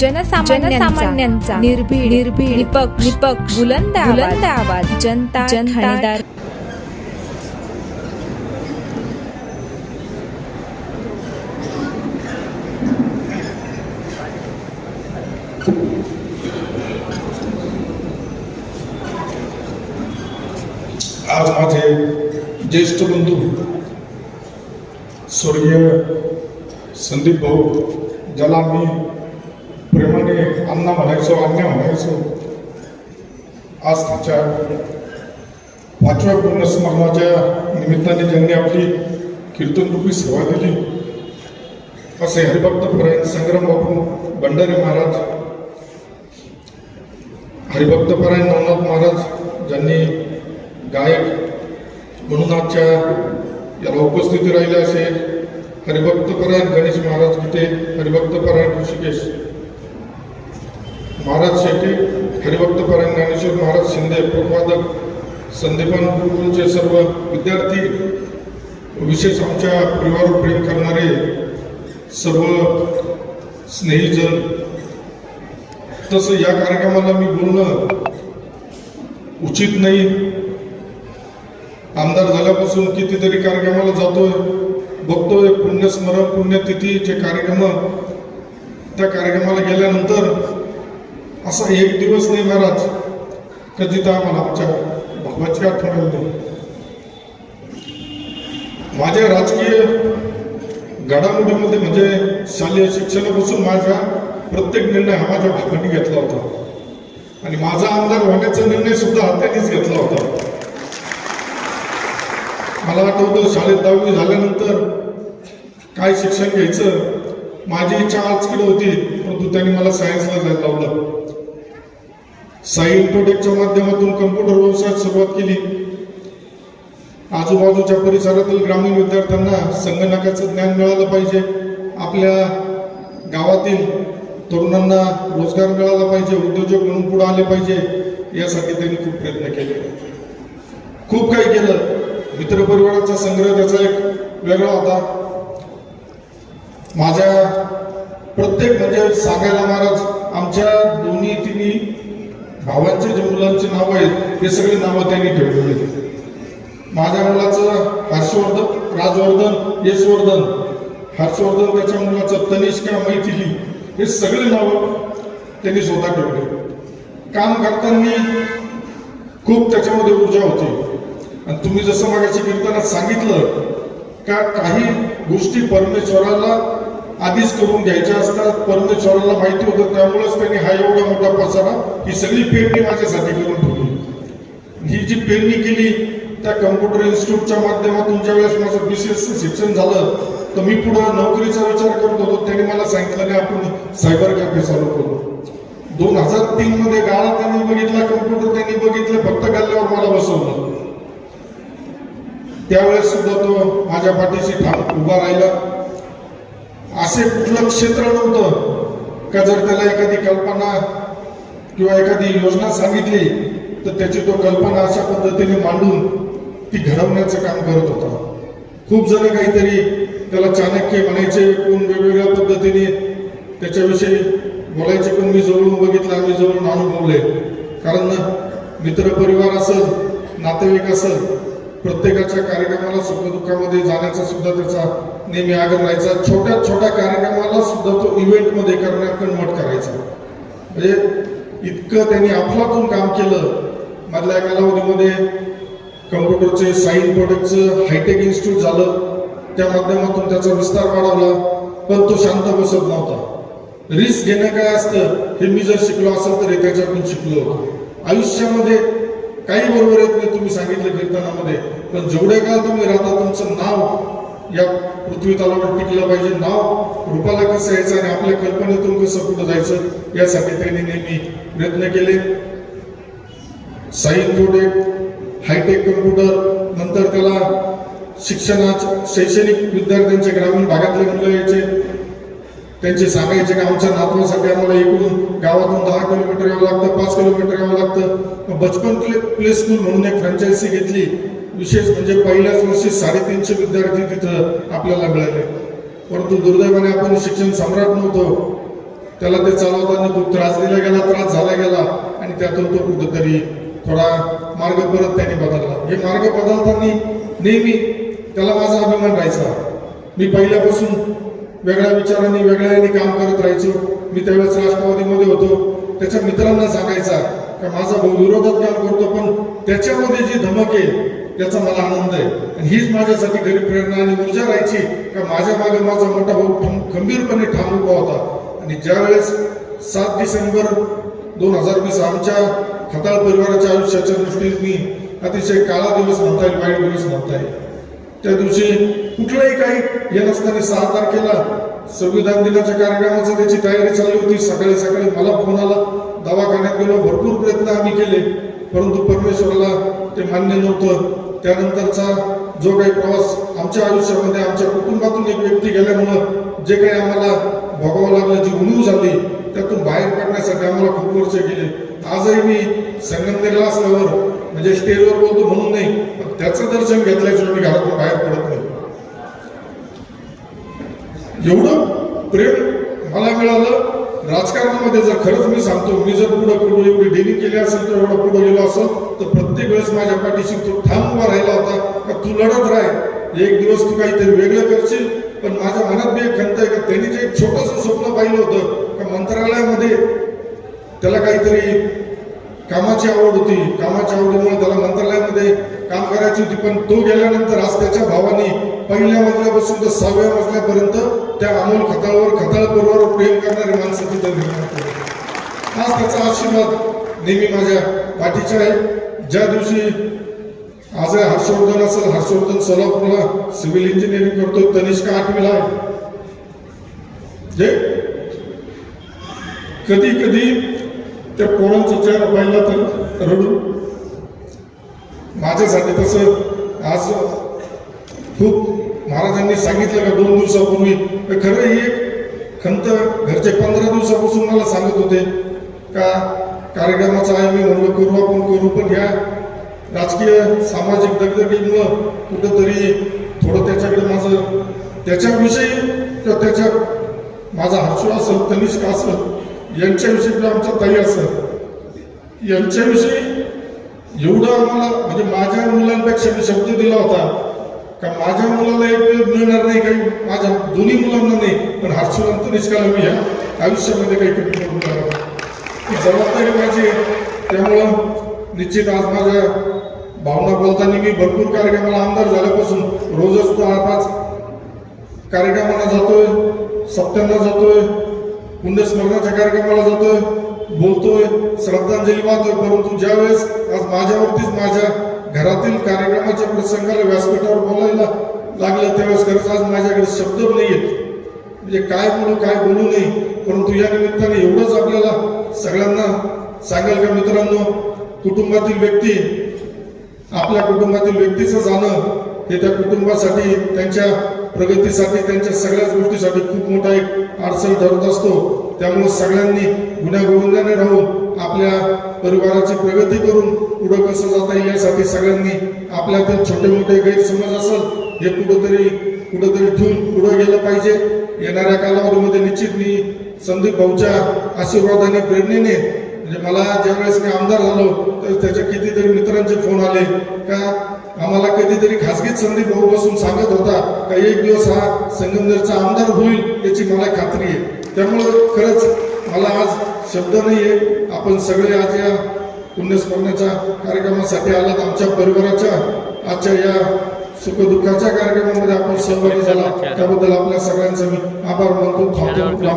जनसामान्यांचा निर्भीड निर्भीड निपक्ष निपक्ष बुलंद बुलंद आवाज जनता जनता आज माझे ज्येष्ठ बंधू स्वर्गीय संदीप भाऊ ज्याला मी प्रेमाने अण्णा म्हणायचो अन्या म्हणायचो. आज त्याच्या पाचव्या पूर्ण निमित्ताने ज्यांनी आपली कीर्तनरूपी सेवा दिली असे हरिभक्त परायण संग्राम बापू भंडारी महाराज हरिभक्त परायण नवनाथ महाराज ज्यांनी गायक म्हणून आजच्या याला उपस्थिती राहिले असे हरिभक्त परायण गणेश महाराज गीते हरिभक्त परायण ऋषिकेश महाराज शेट्टी हरिभक्त परायण ज्ञानेश्वर महाराज शिंदे प्रवादक संदीपान गुरुकुलचे सर्व विद्यार्थी विशेष आमच्या परिवारावर प्रेम करणारे सर्व स्नेहीजन तसं या कार्यक्रमाला मी बोलणं उचित नाही. आमदार झाल्यापासून कितीतरी कार्यक्रमाला जातोय बघतोय पुण्यस्मरण पुण्यतिथीचे कार्यक्रम त्या कार्यक्रमाला गेल्यानंतर असा एक दिवस नाही महाराज. कधी तर आम्हाला आमच्या भावाची आठवण आली नाही. माझ्या राजकीय घडामोडीमध्ये म्हणजे शालेय शिक्षणापासून माझा प्रत्येक निर्णय हा माझ्या भावाने घेतला होता. आणि माझा आमदार होण्याचा निर्णय सुद्धा त्यांनीच घेतला होता. मला आठवतं शाळेत दहावी झाल्यानंतर काय शिक्षण घ्यायचं? माझी इच्छा आजकडे होती परंतु त्यांनी मला सायन्सला जायला लावलं. साई इन्फोटेकच्या माध्यमातून कम्प्युटर व्यवसायात सुरुवात केली. आजूबाजूच्या परिसरातील ग्रामीण विद्यार्थ्यांना संगणकाचं ज्ञान मिळालं पाहिजे. आपल्या गावातील तरुणांना रोजगार मिळाला पाहिजे उद्योजक म्हणून पुढे आले पाहिजे यासाठी त्यांनी खूप प्रयत्न केले. खूप काही केलं. मित्रपरिवाराचा संग्रह त्याचा एक वेगळा होता. माझ्या प्रत्येक म्हणजे सांगायला महाराज आमच्या दोन्ही तिन्ही भावांचे जे मुलांची नावं आहेत ते सगळी नावं त्यांनी ठेवलेली आहेत. माझ्या मुलाचं हर्षवर्धन राजवर्धन यशवर्धन हर्षवर्धन त्याच्या मुलाचं तनिष्का मैथिली हे सगळे नावं त्यांनी स्वतः ठेवले काम करताना खूप त्याच्यामध्ये ऊर्जा होती आणि तुम्ही जसं मागाशी कीर्तनात सांगितलं का काही गोष्टी परमेश्वराला आधीच करून घ्यायच्या असतात. परंतु परमेश्वराला माहिती होतं त्यामुळेच त्यांनी हा एवढा मोठा पसारा ही सगळी पेरणी माझ्यासाठी करून ठेवली. ही जी पेरणी केली त्या कम्प्युटर इन्स्टिट्यूटच्या माध्यमातून ज्यावेळेस माझं बीसीएस शिक्षण झालं तर मी पुढं नोकरीचा विचार करत होतो. त्यांनी मला सांगितलं की आपण सायबर कॅफे चालू करू. दोन हजार तीन मध्ये गाळा त्यांनी बघितला कम्प्युटर त्यांनी बघितलं फक्त गल्ल्यावर मला बसवलं. त्यावेळेस सुद्धा तो माझ्या पाठीशी ठाम उभा राहिला. असे कुठलं क्षेत्र नव्हतं का जर त्याला एखादी कल्पना किंवा एखादी योजना सांगितली तर त्याची तो कल्पना अशा पद्धतीने मांडून ती घडवण्याचं काम करत होता. खूप जण काहीतरी त्याला चाणक्य म्हणायचे कोण वेगवेगळ्या पद्धतीने त्याच्याविषयी बोलायचे पण मी जवळून बघितलं आम्ही जवळून अनुभवले. कारण मित्रपरिवार असेल नातेवाईक असेल प्रत्येकाच्या कार्यक्रमाला सुखदुःखामध्ये जाण्याचा सुद्धा त्याचा नेहमी आग्रह राहायचा. छोट्या छोट्या कार्यक्रमाला सुद्धा तो इव्हेंटमध्ये करण्यात कन्वर्ट करायचा. म्हणजे इतकं त्यांनी अफलातून काम केलं. मधल्या कालावधीमध्ये कम्प्युटरचे साईन प्रोडक्टचं हायटेक इन्स्टिट्यूट झालं. त्या माध्यमातून त्याचा विस्तार वाढवला. पण तो शांत बसत नव्हता. रिस्क घेणं काय असतं हे मी जर शिकलो असेल तर त्याच्यातून शिकलो होतो. आयुष्यामध्ये काही बरोबर येत नाही तुम्ही सांगितलं कीर्तनामध्ये. पण जेवढे काळ तुम्ही राहता तुमचं नाव या पृथ्वी तलावर टिकलं पाहिजे. नाव रूपाला कसं यायचं आणि आपल्या कल्पनेतून कसं पुढे जायचं यासाठी त्यांनी नेहमी प्रयत्न केले. साईन थोडे हायटेक कम्प्युटर नंतर त्याला शिक्षणाच्या शैक्षणिक विद्यार्थ्यांचे ग्रामीण भागातले मुलं यायचे. त्यांचे सांगायचे की आमच्या नातवासाठी आम्हाला इकडून गावातून दहा किलोमीटर यावं लागतं पाच किलोमीटर यावं लागतं. बचपन प्ले प्ले स्कूल म्हणून एक फ्रँचायझी घेतली. विशेष म्हणजे पहिल्याच वर्षी साडेतीनशे विद्यार्थी तिथं आपल्याला मिळाले. परंतु दुर्दैवाने आपण शिक्षण सम्राट नव्हतो. त्याला ते चालवताना खूप त्रास दिला गेला त्रास झाला गेला आणि त्यातून तो कुठंतरी थोडा मार्ग परत त्याने बदलला. हे मार्ग बदलताना नेहमी त्याला माझा अभिमान राहायचा. मी पहिल्यापासून वेगळ्या विचारांनी वेगळ्या काम करत राहायचो. मी त्यावेळेस राष्ट्रवादीमध्ये होतो. त्याच्या मित्रांना सांगायचा का माझा भाऊ विरोधात काम करतो पण त्याच्यामध्ये जी धमक आहे याचा मला आनंद आहे. आणि हीच माझ्यासाठी घरी प्रेरणा आणि ऊर्जा राहायची. का माझ्या मागे माझा मोठा भाऊ खं- खंबीरपणे ठाम उभा होता. आणि ज्यावेळेस सात डिसेंबर दोन हजार वीस आमच्या खताळ परिवाराच्या आयुष्याच्या दृष्टीने अतिशय काळा दिवस म्हणता येईल वाईट दिवस म्हणता येईल. त्या दिवशी कुठलंही काही हे नसताना सहा तारखेला संविधान दिनाच्या कार्यक्रमाचं त्याची तयारी चालली होती. सकाळी सकाळी मला फोन आला. दवाखान्यात गेलो. भरपूर प्रयत्न आम्ही केले. परंतु परमेश्वराला ते मान्य नव्हतं. त्यानंतरचा जो काही प्रवास आमच्या आयुष्यामध्ये आमच्या कुटुंबातून एक व्यक्ती गेल्यामुळं जे काही आम्हाला भोगावं लागलं जी उणीव झाली त्यातून बाहेर पडण्यासाठी आम्हाला खूप वर्ष गेले. आजही मी संगमनेरला असल्यावर म्हणजे स्टेजवर बोलतो म्हणून नाही पण त्याचं दर्शन घेतल्याशिवाय मी घरातून बाहेर पडत नाही. एवढं प्रेम मला मिळालं. राजकारणामध्ये जर खरंच मी सांगतो मी जर पुढे पुढे एवढी डेली केली असेल तर एवढं पुढे गेलो असेल तर प्रत्येक वेळेस माझ्या पाठीशी तो ठाम उभा राहिला होता का तू लढत राह एक दिवस तू काहीतरी वेगळं करशील पण माझ्या मनात मी एक खंत आहे का त्यांनी जे एक छोटंसं स्वप्न पाहिलं होतं का मंत्रालयामध्ये त्याला काहीतरी कामाची आवड होती. कामाच्या आवडीमुळे त्याला मंत्रालयामध्ये काम करायची होती. पण तो गेल्यानंतर आज त्याच्या भावाने पहिल्या मजल्यापासून तर सहाव्या मजल्यापर्यंत त्या अमोल खताळावर खताळ परिवारावर प्रेम करणारी माणसं तिथे निर्माण आज त्याचा आशीर्वाद नेहमी माझ्या पाठीचा आहे. ज्या दिवशी आज आहे हर्षवर्धन असेल हर्षवर्धन सोलापूरला सिव्हिल इंजिनिअरिंग करतो तनिष्का आठवीला आहे. जे कधी कधी त्या पोरांचं चेहरा पाहिला तर रडू. माझ्यासाठी तसं आज खूप महाराजांनी सांगितलं का दोन दिवसापूर्वी? तर खरं ही एक खंत घरचे पंधरा दिवसापासून मला सांगत होते का कार्यक्रमाचं आहे मी म्हणलं करू आपण करू पण ह्या राजकीय सामाजिक दगदगीमुळं कुठंतरी थोडं त्याच्याकडे माझं त्याच्याविषयी तर त्याच्या माझा हर्षो असेल तनिष्क असेल. यांच्याविषयी आमचं आमच्या ताई असेल यांच्याविषयी एवढं आम्हाला म्हणजे माझ्या मुलांपेक्षा मी शब्द दिला होता. का माझ्या मुलाला एक मिळणार नाही काही माझ्या दोन्ही मुलांना नाही पण हर्षवंत निष्काळ मी ह्या आयुष्यामध्ये काही कमी करू लागला जबाबदारी माझी त्यामुळं निश्चित आज माझ्या भावना बोलताना मी भरपूर कार्यक्रमाला आमदार झाल्यापासून रोजच दहा पाच कार्यक्रमाला जातोय सप्त्यांना जातोय. पुण्यस्मरणाच्या कार्यक्रमाला जातोय बोलतोय श्रद्धांजली वाहतोय. परंतु ज्यावेळेस आज माझ्यावरतीच माझ्या घरातील कार्यक्रमाच्या प्रसंगाला व्यासपीठावर बोलायला लागलं त्यावेळेस खरंच आज माझ्याकडे शब्द नाही आहेत म्हणजे काय बोलू काय बोलू नये. परंतु या निमित्ताने एवढंच आपल्याला सगळ्यांना सांगाल का मित्रांनो कुटुंबातील व्यक्ती आपल्या कुटुंबातील व्यक्तीचं जाणं हे त्या कुटुंबासाठी त्यांच्या प्रगतीसाठी त्यांच्या सगळ्याच गोष्टीसाठी खूप मोठा एक अडचण ठरत असतो. त्यामुळे सगळ्यांनी गुण्यागोविंदाने राहून आपल्या परिवाराची प्रगती करून पुढं कसं जाता येईल यासाठी सगळ्यांनी आपल्यातील छोटे मोठे गैरसमज असेल हे कुठंतरी कुठंतरी ठेवून पुढं गेलं पाहिजे. येणाऱ्या कालावधीमध्ये निश्चित मी संदीप भाऊच्या आशीर्वादाने प्रेरणेने म्हणजे मला ज्यावेळेस मी आमदार झालो तर त्याच्या कितीतरी मित्रांचे फोन आले. का आम्हाला कधीतरी खासगीत संदीप भाऊ बसून सांगत होता का एक दिवस हा संगमनेरचा आमदार होईल याची मला खात्री आहे. त्यामुळं खरंच मला आज शब्द नाही आहे आपण सगळे आज या पुण्यस्मरणाच्या कार्यक्रमासाठी आलात आमच्या परिवाराच्या आजच्या या सुखदुःखाच्या कार्यक्रमामध्ये आपण सहभागी झाला. त्याबद्दल आपल्या सगळ्यांचा मी आभार मानतो